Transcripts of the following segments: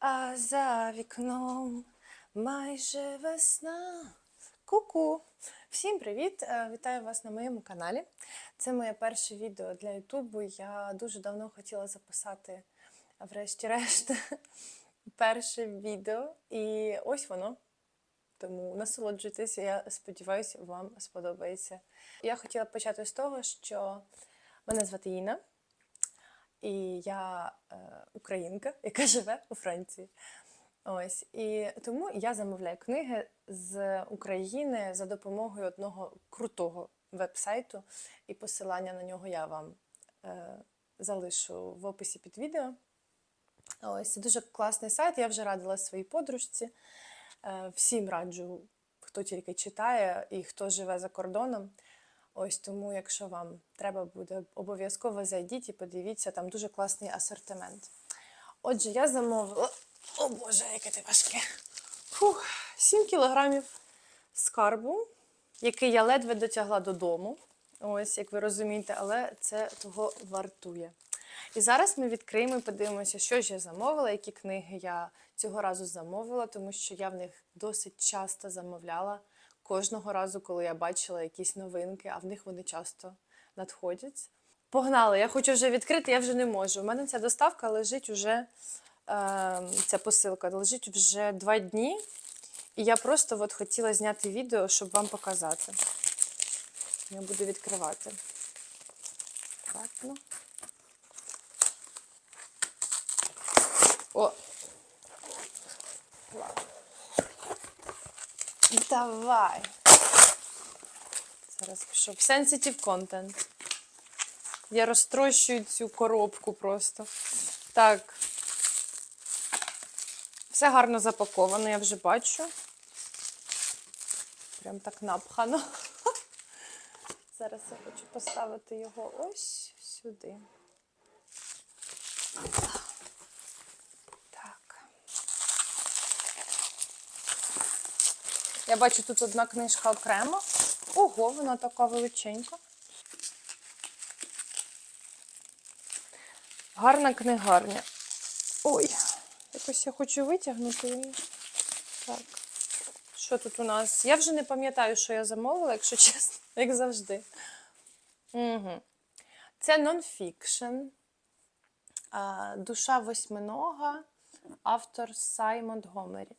А за вікном майже весна. Ку-ку! Всім привіт! Е, Вітаю вас на моєму каналі. Це моє перше відео для Ютубу. Я дуже давно хотіла записати, врешті-решт, перше відео. І ось воно. Тому насолоджуйтесь, я сподіваюся, вам сподобається. Я хотіла почати з того, що мене звати Інна. І я е, українка, яка живе у Франції. Ось і тому я замовляю книги з України за допомогою одного крутого веб-сайту, і посилання на нього я вам е, залишу в описі під відео. Ось це дуже класний сайт. Я вже радила своїй подружці. Е, всім раджу, хто тільки читає і хто живе за кордоном. Ось тому, якщо вам треба буде, обов'язково зайдіть і подивіться, там дуже класний асортимент. Отже, я замовила. О Боже, яке ти важке! Фух, 7 кілограмів скарбу, який я ледве дотягла додому. Ось, як ви розумієте, але це того вартує. І зараз ми відкриємо і подивимося, що ж я замовила, які книги я цього разу замовила, тому що я в них досить часто замовляла кожного разу, коли я бачила якісь новинки, а в них вони часто надходять. Погнали, я хочу вже відкрити, я вже не можу. У мене ця доставка лежить уже, е, ця посилка лежить вже два дні. І я просто от хотіла зняти відео, щоб вам показати. Я буду відкривати. Аккуратно. О! Давай. Зараз пішов. Sensitive content. Я розтрощую цю коробку просто. Так. Все гарно запаковано, я вже бачу. Прям так напхано. Зараз я хочу поставити його ось сюди. Так. Я бачу тут одна книжка окремо. Ого, вона така величенька. Гарна книгарня. Ой, якось я хочу витягнути її. Так. Що тут у нас? Я вже не пам'ятаю, що я замовила, якщо чесно, як завжди. Угу. Це нонфікшн. Душа восьминога, автор Сай Монтгомері.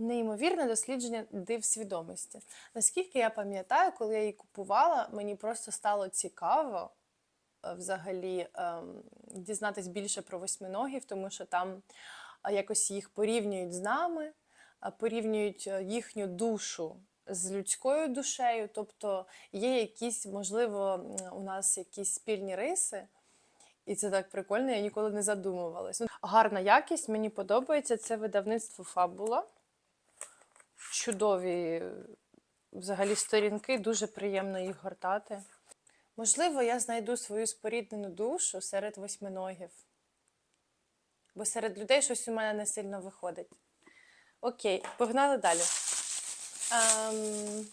Неймовірне дослідження див свідомості. Наскільки я пам'ятаю, коли я її купувала, мені просто стало цікаво е, взагалі ем, дізнатись більше про восьминогів, тому що там е, якось їх порівнюють з нами, е, порівнюють їхню душу з людською душею. Тобто є якісь, можливо, у нас якісь спільні риси. І це так прикольно, я ніколи не задумувалась. Ну, гарна якість, мені подобається. Це видавництво Фабула. Чудові взагалі сторінки, дуже приємно їх гортати. Можливо, я знайду свою споріднену душу серед восьминогів. Бо серед людей щось у мене не сильно виходить. Окей, погнали далі. Ем...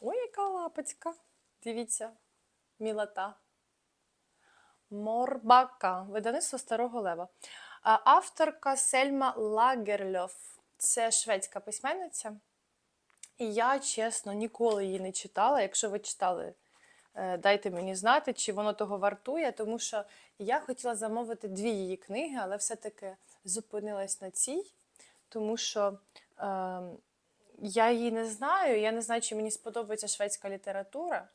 Ой, яка лапочка. Дивіться, мілота. Морбака, видавництво Старого Лева. Авторка Сельма Лагерльоф. Це шведська письменниця. І я, чесно, ніколи її не читала. Якщо ви читали, е, дайте мені знати, чи воно того вартує, тому що я хотіла замовити дві її книги, але все-таки зупинилась на цій, тому що е, я її не знаю. Я не знаю, чи мені сподобається шведська література.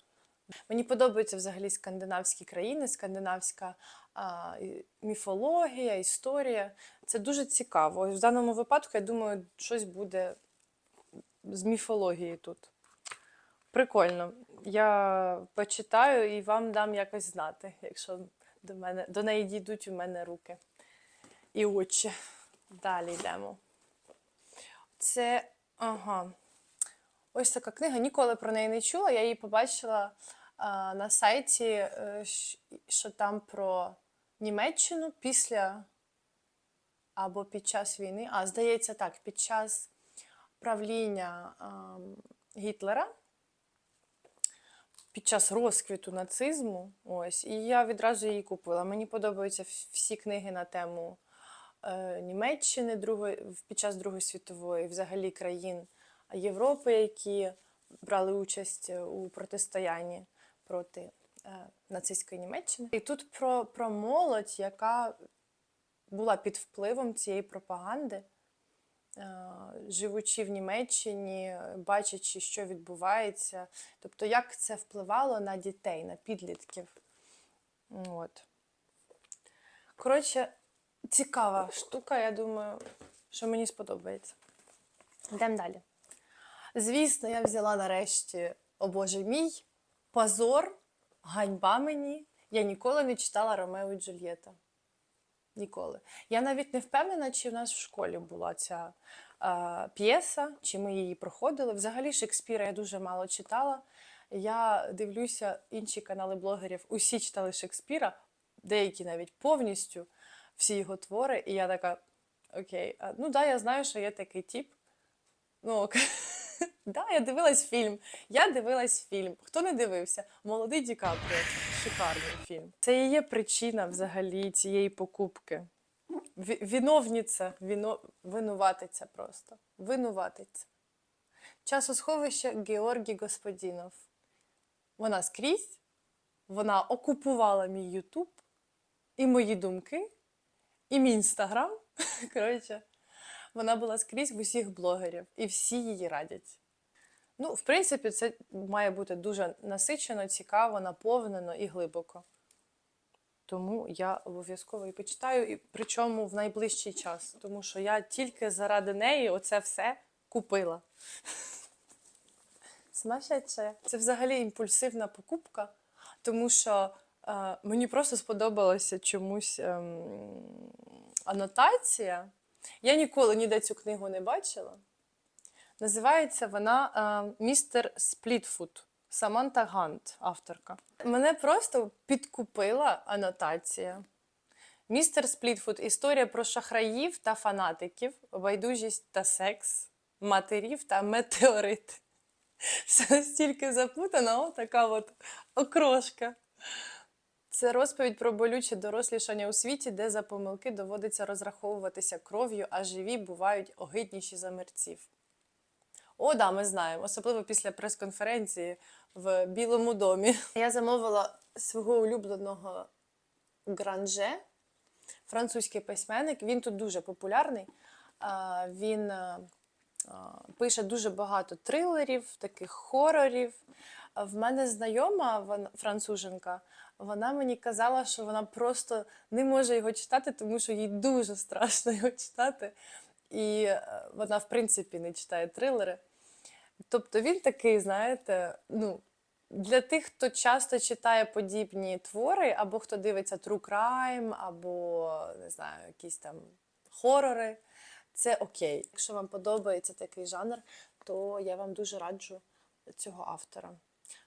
Мені подобаються взагалі скандинавські країни, скандинавська а, міфологія, історія. Це дуже цікаво. В даному випадку, я думаю, щось буде з міфології тут. Прикольно. Я почитаю і вам дам якось знати, якщо до, мене, до неї дійдуть у мене руки і очі. Далі йдемо. Це. Ага. Ось така книга. Ніколи про неї не чула. Я її побачила на сайті, е, що там про Німеччину після або під час війни. А, здається, так, під час правління Гітлера. під час розквіту нацизму. Ось, і я відразу її купила. Мені подобаються всі книги на тему е, Німеччини другої, під час Другої світової, взагалі країн Європи, які брали участь е, у протистоянні проти е, нацистської Німеччини. І тут про, про молодь, яка була під впливом цієї пропаганди, е, живучи в Німеччині, бачачи, що відбувається, тобто як це впливало на дітей, на підлітків. От. Коротше, цікава штука, я думаю, що мені сподобається. Йдемо далі. Звісно, я взяла нарешті, о Боже мій, позор, ганьба мені. Я ніколи не читала Ромео і Джульєта. Ніколи. Я навіть не впевнена, чи в нас в школі була ця е, п'єса, чи ми її проходили. Взагалі, Шекспіра я дуже мало читала. Я дивлюся інші канали блогерів, усі читали Шекспіра, деякі навіть повністю всі його твори. І я така: окей, ну да, я знаю, що є такий тип. Ну, ок. да, я дивилась фільм. Я дивилась фільм. Хто не дивився? Молодий Ді Капріо. Шикарний фільм. Це і є причина взагалі цієї покупки. Ві- Виновниця, віно... винуватиця просто. Винуватиця. Часосховище Георгій Господінов. Вона скрізь, вона окупувала мій Ютуб, і мої думки, і мій інстаграм. Коротше, вона була скрізь в усіх блогерів, і всі її радять. Ну, в принципі, це має бути дуже насичено, цікаво, наповнено і глибоко. Тому я обов'язково і почитаю, і причому в найближчий час, тому що я тільки заради неї оце все купила. Сумасшедше. Це взагалі імпульсивна покупка, тому що е, мені просто сподобалася чомусь ем, анотація. Я ніколи ніде цю книгу не бачила. Називається вона е, Містер Сплітфут. Саманта Гант, авторка. Мене просто підкупила анотація. Містер Сплітфут історія про шахраїв та фанатиків, байдужість та секс, матерів та метеорит. Все настільки запутано, така от окрошка. Це розповідь про болюче дорослішання у світі, де за помилки доводиться розраховуватися кров'ю, а живі бувають огидніші за мерців. О, да, ми знаємо, особливо після прес-конференції в Білому домі. Я замовила свого улюбленого Гранже, французький письменник. Він тут дуже популярний. Він а, а, пише дуже багато трилерів, таких хорорів. В мене знайома француженка, вона мені казала, що вона просто не може його читати, тому що їй дуже страшно його читати. І е, вона, в принципі, не читає трилери. Тобто він такий, знаєте, ну, для тих, хто часто читає подібні твори, або хто дивиться True Crime, або не знаю, якісь там хорори, це окей. Якщо вам подобається такий жанр, то я вам дуже раджу цього автора.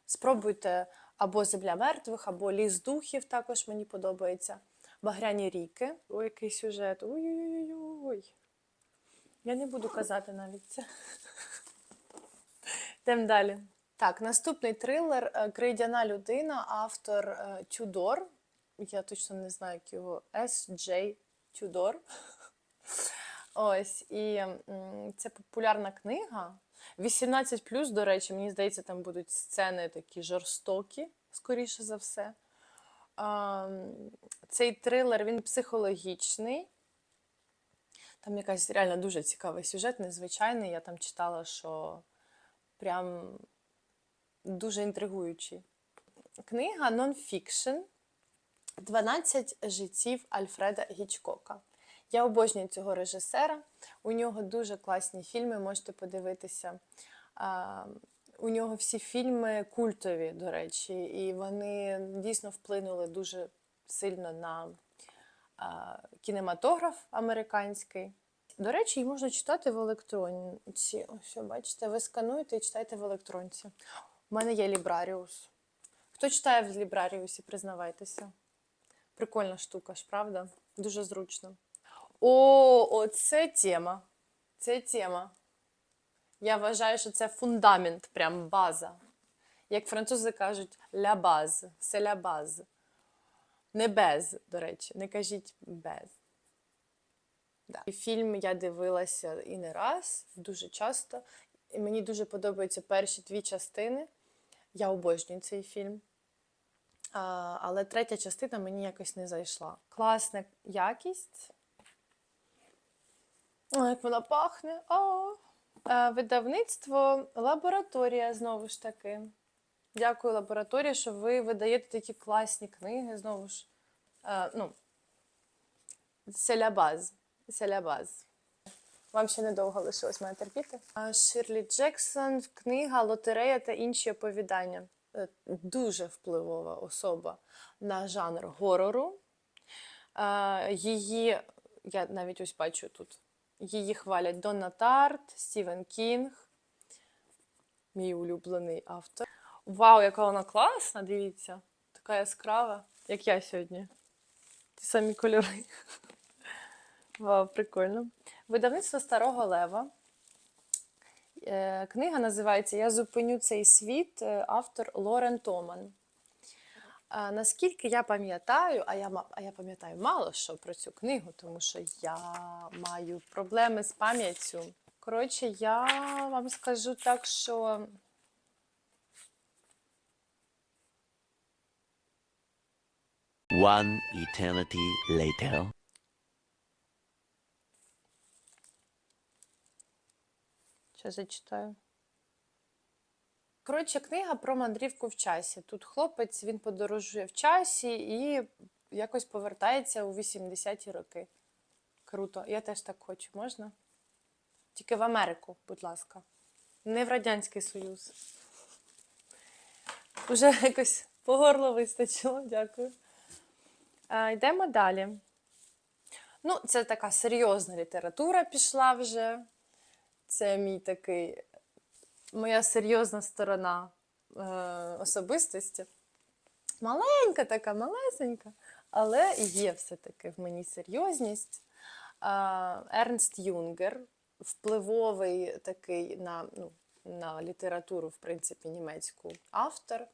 Спробуйте або Земля мертвих, або Ліс духів, також мені подобається. Багряні ріки. Ой, який сюжет. Ой-ой-ой. Я не буду казати навіть це. Йдемо далі. Так, наступний трилер е, Крейдяна людина, автор е, Тюдор. Я точно не знаю, як його С. Джей Тюдор. Ось, і це популярна книга. 18 до речі, мені здається, там будуть сцени такі жорстокі, скоріше за все. Цей трилер він психологічний. Там якась реально дуже цікавий сюжет, незвичайний. Я там читала, що прям дуже інтригуючий. Книга нонфікшн 12 життів Альфреда Гічкока. Я обожнюю цього режисера. У нього дуже класні фільми, можете подивитися. У нього всі фільми культові, до речі, і вони дійсно вплинули дуже сильно на кінематограф американський. До речі, її можна читати в електронці. Ось, бачите, ви скануєте і читаєте в електронці. У мене є Лібраріус. Хто читає в Лібраріусі, признавайтеся. Прикольна штука ж, правда? Дуже зручно. О, оце тема. Це тема. Я вважаю, що це фундамент, прям база. Як французи кажуть, ля баз, це ля баз. Не без, до речі, не кажіть без. Да. І фільм я дивилася і не раз, дуже часто. І мені дуже подобаються перші дві частини. Я обожнюю цей фільм. А, але третя частина мені якось не зайшла. Класна якість. Як вона пахне. О! Е, Видавництво лабораторія знову ж таки. Дякую, лабораторія, що ви видаєте такі класні книги знову ж. Е, ну, Селябаз. Селябаз. Вам ще недовго лишилось мене терпіти. А, Ширлі Джексон, книга Лотерея та інші оповідання. Е, Дуже впливова особа на жанр горору. Е, Її, я навіть ось бачу тут, її хвалять Донна Тарт, Стівен Кінг, мій улюблений автор. Вау, яка вона класна, дивіться. Така яскрава, як я сьогодні. Ті самі кольори. Вау, прикольно. Видавництво Старого Лева. Е, Книга називається Я зупиню цей світ, е, автор Лорен Томан. А, наскільки я пам'ятаю, а я, а я пам'ятаю мало що про цю книгу, тому що я маю проблеми з пам'яттю. Коротше, я вам скажу так, що One eternity later. Ще зачитаю. Коротше, книга про мандрівку в часі. Тут хлопець він подорожує в часі і якось повертається у 80-ті роки. Круто. Я теж так хочу, можна? Тільки в Америку, будь ласка. Не в Радянський Союз. Уже якось по горло вистачило, дякую. А, йдемо далі. Ну, це така серйозна література пішла вже. Це мій такий, моя серйозна сторона е, особистості. Маленька така, малесенька, але є все-таки в мені серйозність. Е, Ернст Юнгер, впливовий такий на, ну, на літературу, в принципі, німецьку автор.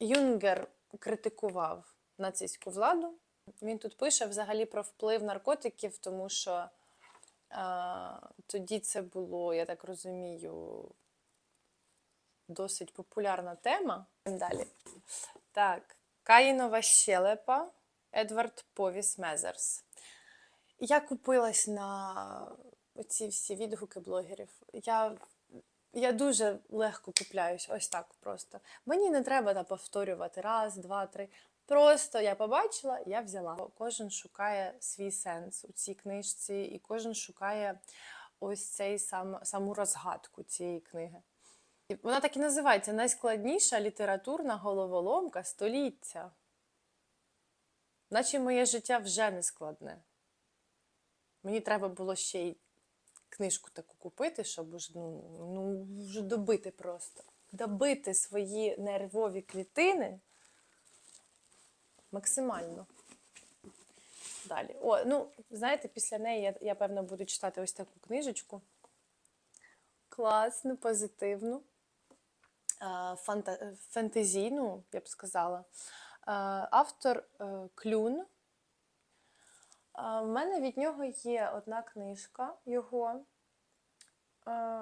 Юнгер критикував нацистську владу. Він тут пише взагалі про вплив наркотиків, тому що а, тоді це було, я так розумію, досить популярна тема. Далі. Так, Каїнова щелепа, Едвард Повіс Мезерс. Я купилась на ці всі відгуки блогерів. Я, я дуже легко купляюсь, ось так просто. Мені не треба там, повторювати раз, два, три. Просто я побачила, я взяла. Кожен шукає свій сенс у цій книжці, і кожен шукає ось цей сам, саму розгадку цієї книги. Вона так і називається найскладніша літературна головоломка століття. Наче моє життя вже не складне. Мені треба було ще й книжку таку купити, щоб уж, ну, ну, вже добити просто. Добити свої нервові клітини максимально. Далі. О, ну, знаєте, після неї я, я певно, буду читати ось таку книжечку. Класну, позитивну, фанта- фентезійну, я б сказала. Автор е, Клюн. А, В мене від нього є одна книжка його. Е,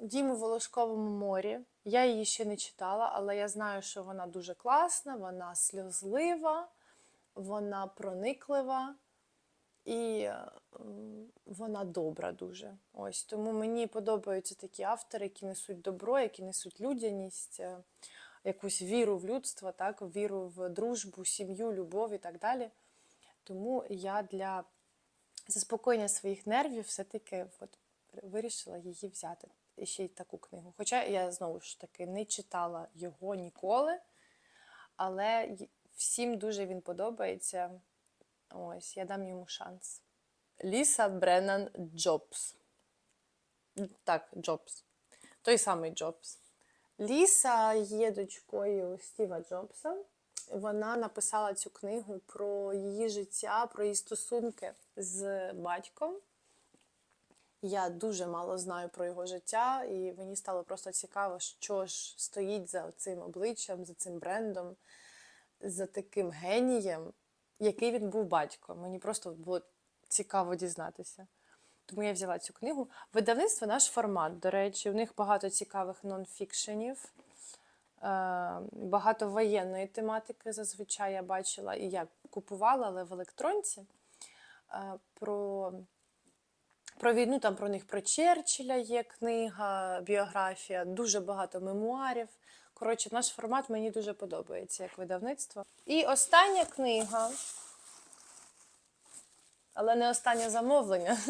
Дім у Волошковому морі. Я її ще не читала, але я знаю, що вона дуже класна, вона сльозлива, вона прониклива і вона добра дуже. Ось тому мені подобаються такі автори, які несуть добро, які несуть людяність, е, якусь віру в людство, так, віру в дружбу, сім'ю, любов і так далі. Тому я для заспокоєння своїх нервів все-таки от, вирішила її взяти. І ще й таку книгу. Хоча я знову ж таки не читала його ніколи, але всім дуже він подобається. Ось, я дам йому шанс. Ліса Бреннан Джобс. Так, Джобс. Той самий Джобс. Ліса є дочкою Стіва Джобса. Вона написала цю книгу про її життя, про її стосунки з батьком. Я дуже мало знаю про його життя, і мені стало просто цікаво, що ж стоїть за цим обличчям, за цим брендом, за таким генієм, який він був батько. Мені просто було цікаво дізнатися. Тому я взяла цю книгу. Видавництво наш формат, до речі, у них багато цікавих нонфікшенів, е, багато воєнної тематики зазвичай я бачила, і я купувала, але в електронці. Е, Про, про війну, там про них про Черчилля є книга, біографія, дуже багато мемуарів. Коротше, наш формат мені дуже подобається як видавництво. І остання книга, але не останнє замовлення.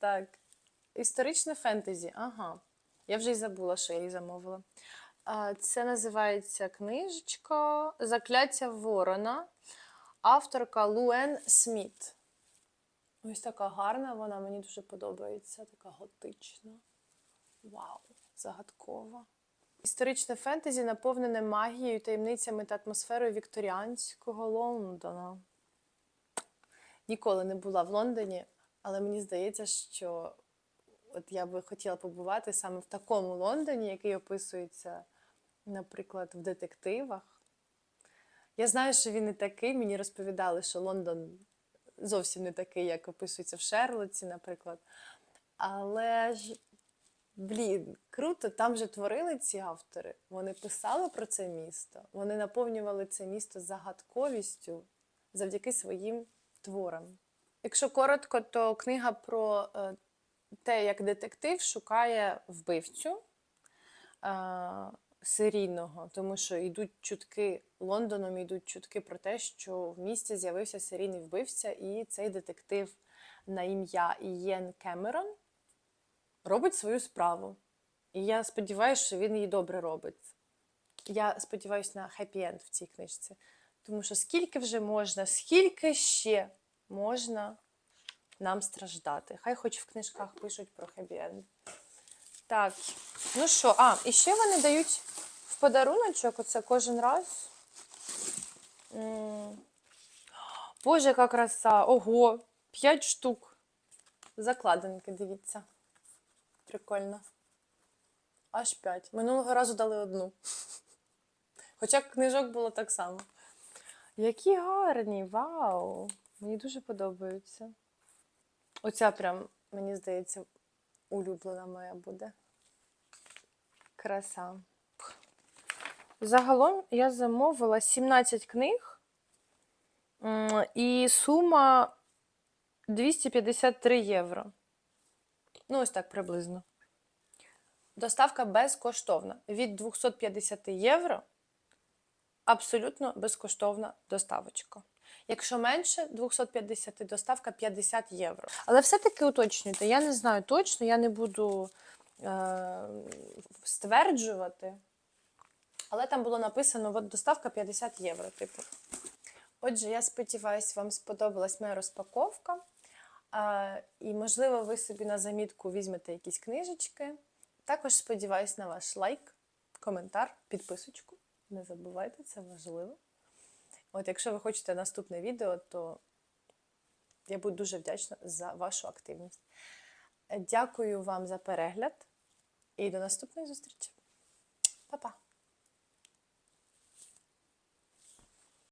Так. Історичне фентезі. Ага. Я вже й забула, що я її замовила. Це називається книжечка Закляття Ворона. Авторка Луен Сміт. Ось така гарна, вона мені дуже подобається, така готична. Вау, загадкова. Історичне фентезі наповнене магією, таємницями та атмосферою вікторіанського Лондона. Ніколи не була в Лондоні, але мені здається, що от я би хотіла побувати саме в такому Лондоні, який описується, наприклад, в детективах. Я знаю, що він не такий. Мені розповідали, що Лондон зовсім не такий, як описується в Шерлоці, наприклад. Але ж, блін, круто, там же творили ці автори. Вони писали про це місто, вони наповнювали це місто загадковістю завдяки своїм творам. Якщо коротко, то книга про е, те, як детектив шукає вбивцю е, серійного, тому що йдуть чутки Лондоном, йдуть чутки про те, що в місті з'явився серійний вбивця, і цей детектив на ім'я Ієн Кемерон робить свою справу. І я сподіваюся, що він її добре робить. Я сподіваюся на хеппі-енд в цій книжці. Тому що скільки вже можна, скільки ще можна нам страждати. Хай хоч в книжках пишуть про хеппі-енд. Так, ну що, а, і ще вони дають в подаруночок, оце кожен раз. Боже, яка краса! Ого! 5 штук. Закладинки, дивіться. Прикольно. Аж 5. Минулого разу дали одну. Хоча книжок було так само. Які гарні! Вау! Мені дуже подобаються. Оця прям, мені здається, улюблена моя буде. Краса. Загалом я замовила 17 книг, і сума 253 євро. Ну, ось так приблизно. Доставка безкоштовна. Від 250 євро абсолютно безкоштовна доставочка. Якщо менше 250, доставка 50 євро. Але все-таки уточнюйте, я не знаю точно, я не буду е- стверджувати. Але там було написано от доставка 50 євро. Типу. Отже, я сподіваюся, вам сподобалась моя розпаковка. І, можливо, ви собі на замітку візьмете якісь книжечки. Також сподіваюся на ваш лайк, коментар, підписочку. Не забувайте, це важливо. От, якщо ви хочете наступне відео, то я буду дуже вдячна за вашу активність. Дякую вам за перегляд і до наступної зустрічі. Па-па!